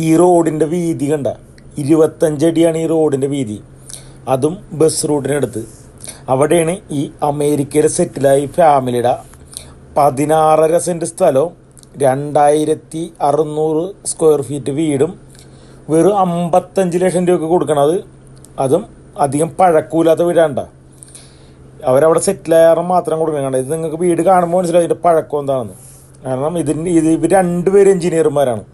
ഈ റോഡിന്റെ വീതി കണ്ട ഇരുപത്തഞ്ചടിയാണ് ഈ റോഡിന്റെ വീതി. അതും ബസ് റൂട്ടിനടുത്ത് അവിടെയാണ് ഈ അമേരിക്കയിലെ സെറ്റിലായി ഫാമിലിയുടെ പതിനാറര സെന്റ് സ്ഥലവും രണ്ടായിരത്തി അറുന്നൂറ് സ്ക്വയർ ഫീറ്റ് വീടും വെറും അമ്പത്തഞ്ച് ലക്ഷം രൂപയ്ക്ക് കൊടുക്കണത് അതും. അധികം പഴക്കൂലാത്ത വീടാണ്ട അവരവിടെ സെറ്റിലായാറും മാത്രം കൊടുക്കണം. ഇത് നിങ്ങൾക്ക് വീട് കാണുമ്പോൾ മനസ്സിലാവും ഇതിന്റെ പഴക്കം എന്താണെന്ന്. കാരണം ഇതിന് ഇത് ഇവർ രണ്ടുപേരും എഞ്ചിനീയർമാരാണ്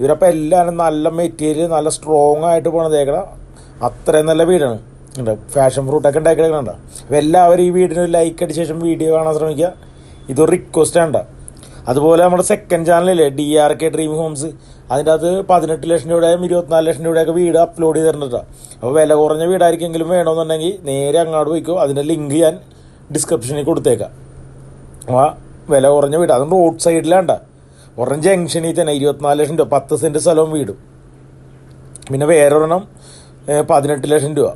ഇവരപ്പോൾ എല്ലാവരും നല്ല മെറ്റീരിയൽ നല്ല സ്ട്രോങ് ആയിട്ട് പണിതേക്കണം അത്രയും നല്ല വീടാണ്. ഉണ്ട് ഫാഷൻ ഫ്രൂട്ടൊക്കെ ഉണ്ടാക്കിയെടുക്കണണ്ട അപ്പോൾ എല്ലാവരും ഈ വീടിന് ലൈക്ക് അടിച്ച ശേഷം വീഡിയോ കാണാൻ ശ്രമിക്കുക. ഇതൊരു റിക്വസ്റ്റ് ആണ് അതുപോലെ നമ്മുടെ second ചാനലില്ലേ D R K dream homes അതിന്റെ അത് പതിനെട്ട് ലക്ഷം രൂപയും ഇരുപത്തിനാല് ലക്ഷം രൂപയൊക്കെ വീട് അപ്ലോഡ് ചെയ്തിട്ടുണ്ട് അപ്പോൾ വില കുറഞ്ഞ വീടായിരിക്കെങ്കിലും വേണമെന്നുണ്ടെങ്കിൽ നേരെ അങ്ങോട്ട് പോയിക്കോ. അതിന്റെ ലിങ്ക് ഞാൻ ഡിസ്ക്രിപ്ഷനിൽ കൊടുത്തേക്കാം. അപ്പോൾ വില കുറഞ്ഞ വീട്. അതും റോഡ് സൈഡിലാണ്ട ഒരെണ്ണം ജംഗ്ഷനിൽ തന്നെ ഇരുപത്തിനാല് ലക്ഷം രൂപ പത്ത് സെന്റ് സ്ഥലവും വീടും. പിന്നെ വേറൊരെണ്ണം പതിനെട്ട് ലക്ഷം രൂപ.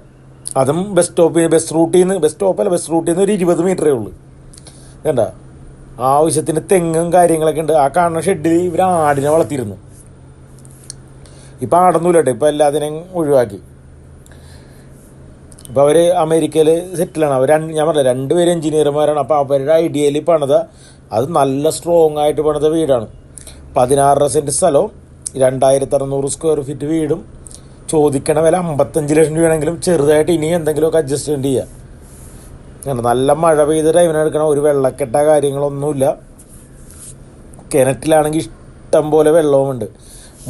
അതും ബസ് സ്റ്റോപ്പിൽ ബസ് റൂട്ടിൽ നിന്ന് ബസ് സ്റ്റോപ്പല്ല ബസ് റൂട്ടിൽ നിന്ന് ഒരു ഇരുപത് മീറ്ററേ ഉള്ളൂ. കണ്ട? ആവശ്യത്തിന് തെങ്ങും കാര്യങ്ങളൊക്കെ ഉണ്ട്. ആ കാണുന്ന ഷെഡിൽ ഇവർ ആടിനെ വളർത്തിയിരുന്നു. ഇപ്പം ആടൊന്നുമില്ല കേട്ടോ. ഇപ്പം എല്ലാത്തിനെയും ഒഴിവാക്കി. ഇപ്പോൾ അവർ അമേരിക്കയിൽ സെറ്റിലാണ് അവർ ഞാൻ പറഞ്ഞില്ല രണ്ടുപേരും എഞ്ചിനീയർമാരാണ് അപ്പോൾ അവരുടെ ഐഡിയയിൽ പണിത അത് നല്ല സ്ട്രോങ് ആയിട്ട് പണിത വീടാണ്. പതിനാറര സെന്റ് സ്ഥലവും രണ്ടായിരത്തി അറുന്നൂറ് സ്ക്വയർ ഫീറ്റ് വീടും. ചോദിക്കണ വില അമ്പത്തഞ്ച് ലക്ഷം രൂപയാണെങ്കിലും ചെറുതായിട്ട് ഇനി എന്തെങ്കിലുമൊക്കെ അഡ്ജസ്റ്റ്മെന്റ് ചെയ്യുക നല്ല മഴ പെയ്ത ടൈമിന് എടുക്കണം. ഒരു വെള്ളക്കെട്ട കാര്യങ്ങളൊന്നുമില്ല. കിണറ്റിലാണെങ്കിൽ ഇഷ്ടം പോലെ വെള്ളവുമുണ്ട്.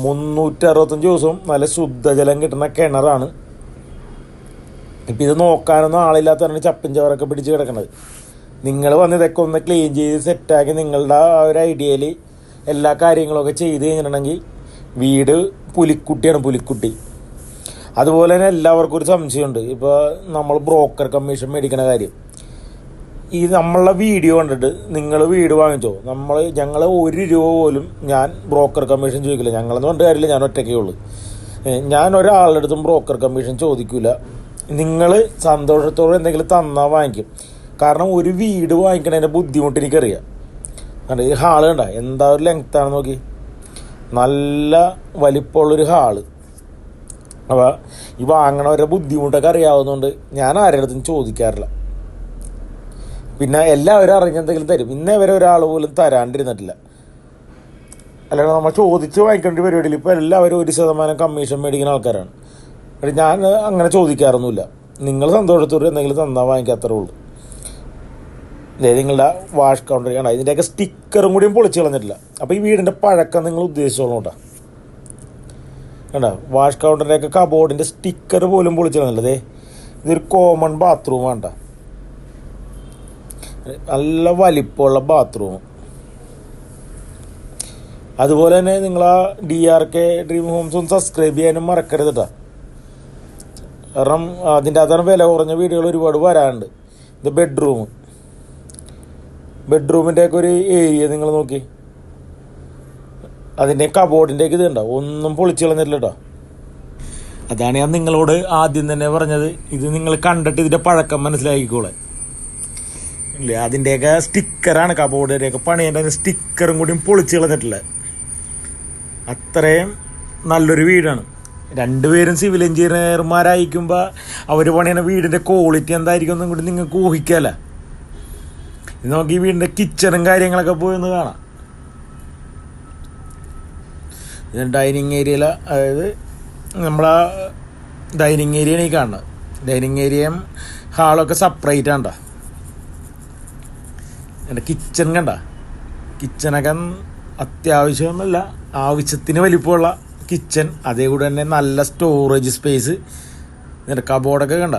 മുന്നൂറ്റി അറുപത്തഞ്ച് ദിവസവും നല്ല ശുദ്ധജലം കിട്ടുന്ന കിണറാണ്. ഇപ്പം ഇത് നോക്കാനൊന്നും ആളില്ലാത്തവരാണ് ചപ്പും ചവറൊക്കെ പിടിച്ച് കിടക്കുന്നത് നിങ്ങൾ വന്ന് ഇതൊക്കെ ഒന്ന് ക്ലീൻ ചെയ്ത് സെറ്റാക്കി നിങ്ങളുടെ ആ ഒരു ഐഡിയയിൽ എല്ലാ കാര്യങ്ങളൊക്കെ ചെയ്ത് കഴിഞ്ഞിട്ടുണ്ടെങ്കിൽ വീട് പുലിക്കുട്ടിയാണ് പുലിക്കുട്ടി. അതുപോലെ തന്നെ എല്ലാവർക്കും ഒരു സംശയമുണ്ട്. ഇപ്പോൾ നമ്മൾ ബ്രോക്കർ കമ്മീഷൻ മേടിക്കണ കാര്യം. ഈ നമ്മളുടെ വീഡിയോ കണ്ടിട്ട് നിങ്ങൾ വീട് വാങ്ങിച്ചോ? നമ്മൾ ഞങ്ങൾ ഒരു രൂപ പോലും ഞാൻ ബ്രോക്കർ കമ്മീഷൻ ചോദിക്കില്ല. ഞങ്ങളെന്ന് പറഞ്ഞ കാര്യമില്ല. ഞാൻ ഒറ്റയ്ക്കേ ഉള്ളൂ. ഞാൻ ഒരാളുടെ അടുത്തും ബ്രോക്കർ കമ്മീഷൻ ചോദിക്കില്ല നിങ്ങൾ സന്തോഷത്തോടെ എന്തെങ്കിലും തന്നാൽ വാങ്ങിക്കും. കാരണം ഒരു വീട് വാങ്ങിക്കണതിന്റെ ബുദ്ധിമുട്ട് എനിക്കറിയാം. കണ്ട ഈ ഹാൾ കണ്ട? എന്താ ഒരു ലെങ്ത്താണ് നോക്കി. നല്ല വലിപ്പമുള്ളൊരു ഹാൾ. അപ്പോൾ ഈ വാങ്ങണവരുടെ ബുദ്ധിമുട്ടൊക്കെ അറിയാവുന്നതുകൊണ്ട് ഞാൻ ആരുടെ ചോദിക്കാറില്ല. പിന്നെ എല്ലാവരും അറിഞ്ഞെന്തെങ്കിലും തരും. ഇന്നേ വരെ ഒരാൾ പോലും തരാണ്ടിരുന്നിട്ടില്ല. അല്ലാണ്ട് നമ്മൾ ചോദിച്ച് വാങ്ങിക്കേണ്ട പരിപാടിയിൽ ഇപ്പോൾ എല്ലാവരും ഒരു ശതമാനം കമ്മീഷൻ മേടിക്കുന്ന ആൾക്കാരാണ്. ഞാൻ അങ്ങനെ ചോദിക്കാറൊന്നുമില്ല. നിങ്ങൾ സന്തോഷത്തോടെ എന്തെങ്കിലും തന്നാൽ വാങ്ങിക്കാത്തേ ഉള്ളൂ. ഇതേ നിങ്ങളുടെ വാഷ് കൗണ്ടർ ആണ് ഇതിന്റെയൊക്കെ സ്റ്റിക്കറും കൂടിയും പൊളിച്ച് കളഞ്ഞിട്ടില്ല. അപ്പോൾ ഈ വീടിന്റെ പഴക്കം നിങ്ങൾ ഉദ്ദേശിച്ചോളൂ കേട്ടോ. കണ്ട? വാഷ് കൗണ്ടറിന്റെയൊക്കെ കബോർഡിന്റെ സ്റ്റിക്കർ പോലും പൊളിച്ച് കളഞ്ഞില്ലേ ഇതൊരു കോമൺ ബാത്റൂമാണ് കേട്ടോ. നല്ല വലിപ്പമുള്ള ബാത്റൂം അതുപോലെ തന്നെ നിങ്ങൾ ആ D R K dream homes ഒന്ന് സബ്സ്ക്രൈബ് ചെയ്യാനും മറക്കരുത് കേട്ടോ. കാരണം അതിന്റെ അകത്താണ് വില കുറഞ്ഞ വീടുകൾ ഒരുപാട് വരാനുണ്ട് ഇത് ബെഡ്റൂം ബെഡ്റൂമിന്റെ ഒക്കെ ഒരു ഏരിയ നിങ്ങൾ നോക്കി. അതിന്റെ കബോർഡിന്റെ ഒക്കെ ഇത് ഒന്നും പൊളിച്ചു കളഞ്ഞിട്ടില്ല അതാണ് ഞാൻ നിങ്ങളോട് ആദ്യം തന്നെ പറഞ്ഞത്. ഇത് നിങ്ങൾ കണ്ടിട്ട് ഇതിന്റെ പഴക്കം മനസ്സിലാക്കിക്കോളെ. ഇല്ല? അതിന്റെയൊക്കെ സ്റ്റിക്കറാണ് കബോർഡിന്റെയൊക്കെ പണിയേണ്ട സ്റ്റിക്കറും കൂടിയും പൊളിച്ചു കളഞ്ഞിട്ടില്ല. അത്രയും നല്ലൊരു വീടാണ്. രണ്ടുപേരും സിവിൽ എഞ്ചിനീയർമാരായിരിക്കുമ്പോൾ അവർ പണിയുന്ന വീടിന്റെ ക്വാളിറ്റി എന്തായിരിക്കും എന്നും കൂടി നിങ്ങൾക്ക് ഊഹിക്കാമല്ല നോക്കി ഈ വീടിന്റെ കിച്ചണും കാര്യങ്ങളൊക്കെ പോയി ഒന്ന് കാണാം. ഇത് ഡൈനിങ് ഏരിയയിൽ അതായത് നമ്മളാ ഡൈനിങ് ഏരിയയാണ് ഈ കാണുന്നത് ഡൈനിങ് ഏരിയയും ഹാളൊക്കെ സെപ്പറേറ്റ് ആണ്ട എന്റെ കിച്ചൺ കണ്ട? കിച്ചണൊക്കെ അത്യാവശ്യമൊന്നുമില്ല. ആവശ്യത്തിന് വലിപ്പമുള്ള കിച്ചൺ അതേ കൂടെ തന്നെ നല്ല സ്റ്റോറേജ് സ്പേസ് എന്നിട്ട് കബോർഡൊക്കെ കണ്ട?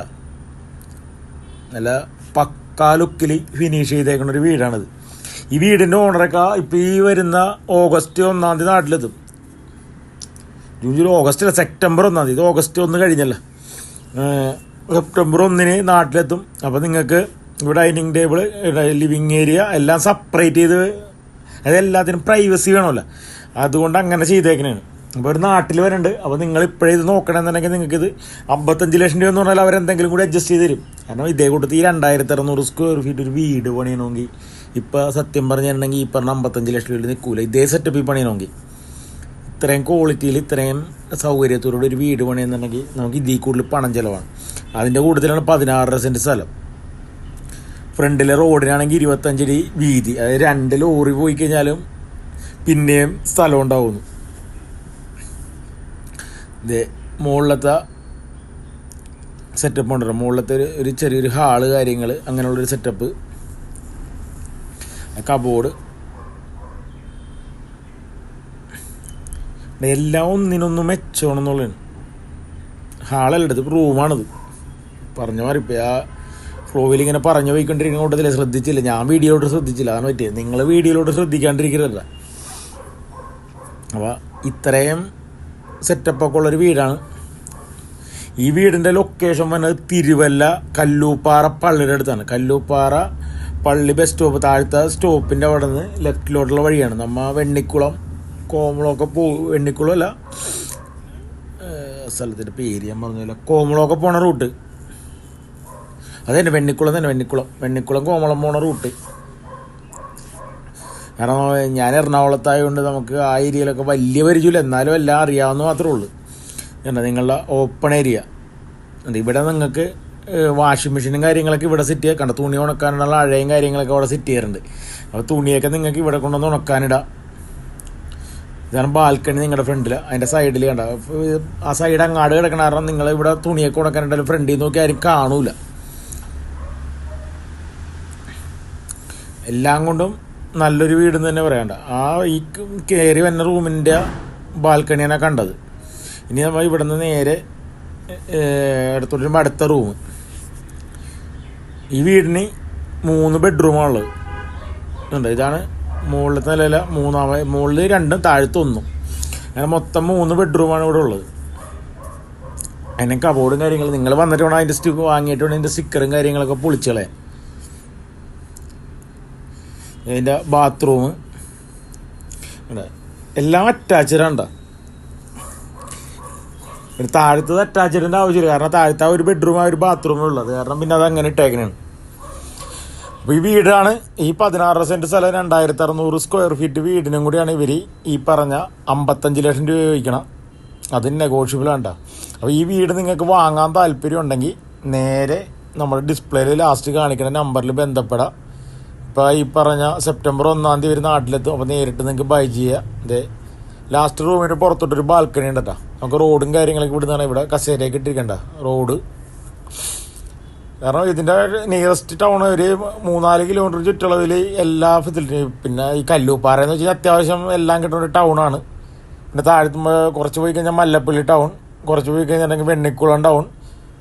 നല്ല പക്കാ ലുക്കിൽ ഫിനിഷ് ചെയ്തേക്കുന്ന ഒരു വീടാണിത്. ഈ വീടിന്റെ ഓണറൊക്കെ ഇപ്പോൾ ഈ വരുന്ന ഓഗസ്റ്റ് ഒന്നാം തീയതി നാട്ടിലെത്തും. ജൂൺ ജൂലൈ ഓഗസ്റ്റ് അല്ല സെപ്റ്റംബർ ഒന്നാം തീയതി. ഓഗസ്റ്റ് ഒന്ന് കഴിഞ്ഞല്ല? സെപ്റ്റംബർ ഒന്നിന് നാട്ടിലെത്തും. അപ്പോൾ നിങ്ങൾക്ക് ഇവിടെ ഡൈനിങ് ടേബിൾ ലിവിങ് ഏരിയ എല്ലാം സെപ്പറേറ്റ് ചെയ്ത് അതെല്ലാത്തിനും പ്രൈവസി വേണമല്ലോ. അതുകൊണ്ട് അങ്ങനെ ചെയ്തേക്കണേണ്. അപ്പോൾ ഒരു നാട്ടിൽ വരുന്നുണ്ട്. അപ്പോൾ നിങ്ങൾ ഇപ്പോഴേ ഇത് നോക്കണമെന്നുണ്ടെങ്കിൽ നിങ്ങൾക്ക് ഇത് അമ്പത്തഞ്ച് ലക്ഷം രൂപ എന്ന് പറഞ്ഞാൽ അവരെന്തെങ്കിലും കൂടി അഡ്ജസ്റ്റ് ചെയ്ത് തരും. കാരണം ഇതേ കൂട്ടത്തിൽ ഈ രണ്ടായിരത്തി അറുന്നൂറ് സ്ക്വയർ ഫീറ്റ് ഒരു വീട് പണിയണമെങ്കിൽ ഇപ്പോൾ സത്യം പറഞ്ഞിട്ടുണ്ടെങ്കിൽ ഈ പറഞ്ഞ അമ്പത്തഞ്ച് ലക്ഷം രൂപയിൽ നിൽക്കൂല. ഇതേ സെറ്റപ്പിൽ പണിയണമെങ്കിൽ. ഇത്രയും ക്വാളിറ്റിയിൽ ഇത്രയും സൗകര്യത്തോടുകൂടി ഒരു വീട് പണിയെന്നുണ്ടെങ്കിൽ നമുക്ക് ഇതിൽ കൂടുതൽ പണം ചിലവാണ്. അതിന്റെ കൂടുതലാണ് പതിനാറര സെന്റ് സ്ഥലം. ഫ്രണ്ടിലെ റോഡിനാണെങ്കിൽ ഇരുപത്തഞ്ചടി വീതി. അതായത് രണ്ട് ലോറി പോയി കഴിഞ്ഞാലും പിന്നെയും സ്ഥലം ഉണ്ടാവുന്നു. ഇത് മുകളിലത്തെ സെറ്റപ്പ് ഉണ്ടല്ലോ. മുകളിലത്തെ ഒരു ഒരു ചെറിയൊരു ഹാൾ കാര്യങ്ങൾ അങ്ങനെയുള്ളൊരു സെറ്റപ്പ് കബോർഡ് എല്ലാം ഒന്നിനൊന്നും മെച്ചമാണെന്നുള്ളതാണ് ഹാളല്ല ഇത് റൂമാണിത് പറഞ്ഞ മാറി ഇപ്പം ആ ഫ്ലോയിൽ ഇങ്ങനെ പറഞ്ഞു പോയിക്കൊണ്ടിരിക്കുന്ന കൂട്ടത്തില്ല ശ്രദ്ധിച്ചില്ല. ഞാൻ വീഡിയോയിലോട്ട് ശ്രദ്ധിച്ചില്ല. അതാണ് പറ്റിയത്. നിങ്ങൾ വീഡിയോയിലോട്ട് ശ്രദ്ധിക്കാണ്ടിരിക്കരുതല്ല. അപ്പോൾ ഇത്രയും സെറ്റപ്പൊക്കെ ഉള്ളൊരു വീടാണ്. ഈ വീടിന്റെ ലൊക്കേഷൻ വന്നത് തിരുവല്ല കല്ലൂപ്പാറ പള്ളിയുടെ അടുത്താണ്. കല്ലൂപ്പാറ പള്ളി ബസ് സ്റ്റോപ്പ് താഴത്തെ സ്റ്റോപ്പിന്റെ അവിടെ നിന്ന് ലെഫ്റ്റിലോട്ടുള്ള വഴിയാണ്. നമ്മ വെണ്ണിക്കുളം കോമളമൊക്കെ പോ വെണ്ണിക്കുളം അല്ല സ്ഥലത്തിന്റെ പേര് ഞാൻ പറഞ്ഞില്ല. കോമളമൊക്കെ പോണ റൂട്ട് അതന്നെ വെണ്ണിക്കുളം തന്നെ വെണ്ണിക്കുളം. വെണ്ണിക്കുളം കോമളം പോണ റൂട്ട് കാരണം ഞാൻ എറണാകുളത്തായതുകൊണ്ട് നമുക്ക് ആ ഏരിയയിലൊക്കെ വലിയ പരിചയമില്ല. എന്നാലും എല്ലാം അറിയാവുന്ന മാത്രമേ ഉള്ളൂ. എന്താ നിങ്ങളുടെ ഓപ്പൺ ഏരിയ ഇവിടെ നിങ്ങൾക്ക് വാഷിംഗ് മെഷീനും കാര്യങ്ങളൊക്കെ ഇവിടെ സെറ്റ് ചെയ്യാം. കണ്ട തുണി ഉണക്കാനുള്ള അഴയും കാര്യങ്ങളൊക്കെ അവിടെ സെറ്റ് ചെയ്യാറുണ്ട്. അപ്പോൾ തുണിയൊക്കെ നിങ്ങൾക്ക് ഇവിടെ കൊണ്ടുവന്ന് ഉണക്കാനിടാം. ഇതാണ് ബാൽക്കണി നിങ്ങളുടെ ഫ്രണ്ടിൽ അതിന്റെ സൈഡിൽ കണ്ട ആ സൈഡ് അങ്ങാട് കിടക്കണ കാരണം നിങ്ങൾ ഇവിടെ തുണിയൊക്കെ ഉണക്കാനുണ്ടാലും ഫ്രണ്ടിൽ നോക്കി ആരും കാണൂല. എല്ലാം കൊണ്ടും നല്ലൊരു വീട് എന്ന് തന്നെ പറയണ്ട. ആ ഈ കയറി വന്ന റൂമിന്റെ ബാൽക്കണിയാണ് കണ്ടത്. ഇനി നമ്മൾ ഇവിടെ നിന്ന് നേരെ എടുത്തോണ്ടിരുമ്പോൾ അടുത്ത റൂം. ഈ വീടിന് മൂന്ന് ബെഡ്റൂമാണുള്ളത് ഉണ്ട് ഇതാണ് മുകളിലത്തെ നിലയില മൂന്നാമ മുകളിൽ രണ്ടും താഴത്ത് ഒന്നും. അങ്ങനെ മൊത്തം മൂന്ന് ബെഡ്റൂമാണ് ഇവിടെ ഉള്ളത്. അതിന് കബോർഡും കാര്യങ്ങളും നിങ്ങൾ വന്നിട്ട് വേണം അതിന്റെ സ്റ്റിക്ക് വാങ്ങിയിട്ട് വേണം അതിന്റെ സ്റ്റിക്കറും കാര്യങ്ങളൊക്കെ പൊളിച്ചളയാൻ. അതിന്റെ ബാത്റൂം എല്ലാം അറ്റാച്ചഡാണ്ട പിന്നെ താഴത്തത് അറ്റാച്ചഡിന്റെ ആവശ്യമില്ല. കാരണം താഴത്തെ ആ ഒരു ബെഡ്റൂം ആ ഒരു ബാത്റൂമേ ഉള്ളത് കാരണം പിന്നെ അത് അങ്ങനെ ഇട്ടേക്കണാണ് അപ്പോൾ ഈ വീടാണ് ഈ പതിനാറ് സെന്റ് സ്ഥലം രണ്ടായിരത്തി അറുന്നൂറ് സ്ക്വയർ ഫീറ്റ് വീടിനും കൂടിയാണ് ഇവർ ഈ പറഞ്ഞ അമ്പത്തഞ്ച് ലക്ഷം രൂപ ചോദിക്കണം അത് നെഗോഷ്യബിൾ ആണ്ട അപ്പോൾ ഈ വീട് നിങ്ങൾക്ക് വാങ്ങാൻ താല്പര്യം ഉണ്ടെങ്കിൽ നേരെ നമ്മുടെ ഡിസ്പ്ലേയിൽ ലാസ്റ്റ് കാണിക്കുന്ന നമ്പറിൽ ബന്ധപ്പെടാം. ഇപ്പോൾ ഈ പറഞ്ഞ സെപ്റ്റംബർ ഒന്നാം തീയതി ഒരു നാട്ടിലെത്തും. അപ്പോൾ നേരിട്ട് നിങ്ങൾക്ക് ബൈ ചെയ്യാം. ഇതേ ലാസ്റ്റ് റൂമിന്റെ പുറത്തോട്ടൊരു ബാൽക്കണി ഉണ്ട് നമുക്ക് റോഡും കാര്യങ്ങളൊക്കെ ഇവിടുന്നാണ് ഇവിടെ കസേരയൊക്കെ ഇട്ടിരിക്കണ്ട. റോഡ് കാരണം ഇതിന്റെ നിയറസ്റ്റ് ടൗൺ ഒരു മൂന്നാൽ കിലോമീറ്റർ ചുറ്റളവിൽ എല്ലാ ഫെസിലിറ്റിയും പിന്നെ ഈ കല്ലൂപ്പാറ എന്ന് വെച്ചാൽ അത്യാവശ്യം എല്ലാം കിട്ടുന്ന ഒരു ടൗണാണ് പിന്നെ താഴത്തുമ്പോൾ കുറച്ച് പോയി കഴിഞ്ഞാൽ മല്ലപ്പള്ളി ടൗൺ കുറച്ച് പോയി കഴിഞ്ഞിട്ടുണ്ടെങ്കിൽ വെണ്ണിക്കുളം ടൗൺ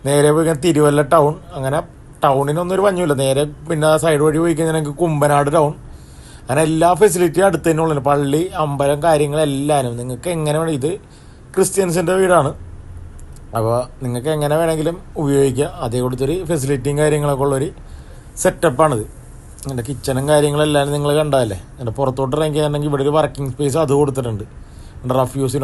നേരെ പോയി കഴിഞ്ഞാൽ തിരുവല്ല ടൗൺ അങ്ങനെ ടൗണിനൊന്നും ഒരു പഞ്ഞുമില്ല നേരെ പിന്നെ സൈഡ് വഴി പോയി കഴിഞ്ഞാൽ ഞങ്ങൾക്ക് കുമ്പനാട് ടൗൺ അങ്ങനെ എല്ലാ ഫെസിലിറ്റിയും അടുത്ത് തന്നെ ഉള്ളത് പള്ളി അമ്പലം കാര്യങ്ങളെല്ലാനും നിങ്ങൾക്ക് എങ്ങനെ വേണം ഇത് ക്രിസ്ത്യൻസിന്റെ വീടാണ്. അപ്പോൾ നിങ്ങൾക്ക് എങ്ങനെ വേണമെങ്കിലും ഉപയോഗിക്കാം. അതേ കൊടുത്തൊരു ഫെസിലിറ്റിയും കാര്യങ്ങളൊക്കെ ഉള്ളൊരു സെറ്റപ്പാണിത് എന്റെ കിച്ചണും കാര്യങ്ങളെല്ലാം നിങ്ങൾ കണ്ടതല്ലേ? എന്റെ പുറത്തോട്ട് ഇറങ്ങിയാണെങ്കിൽ ഇവിടെ ഒരു വർക്കിംഗ് സ്പേസ് അത് കൊടുത്തിട്ടുണ്ട്. എന്റെ റഫ് യൂസിന്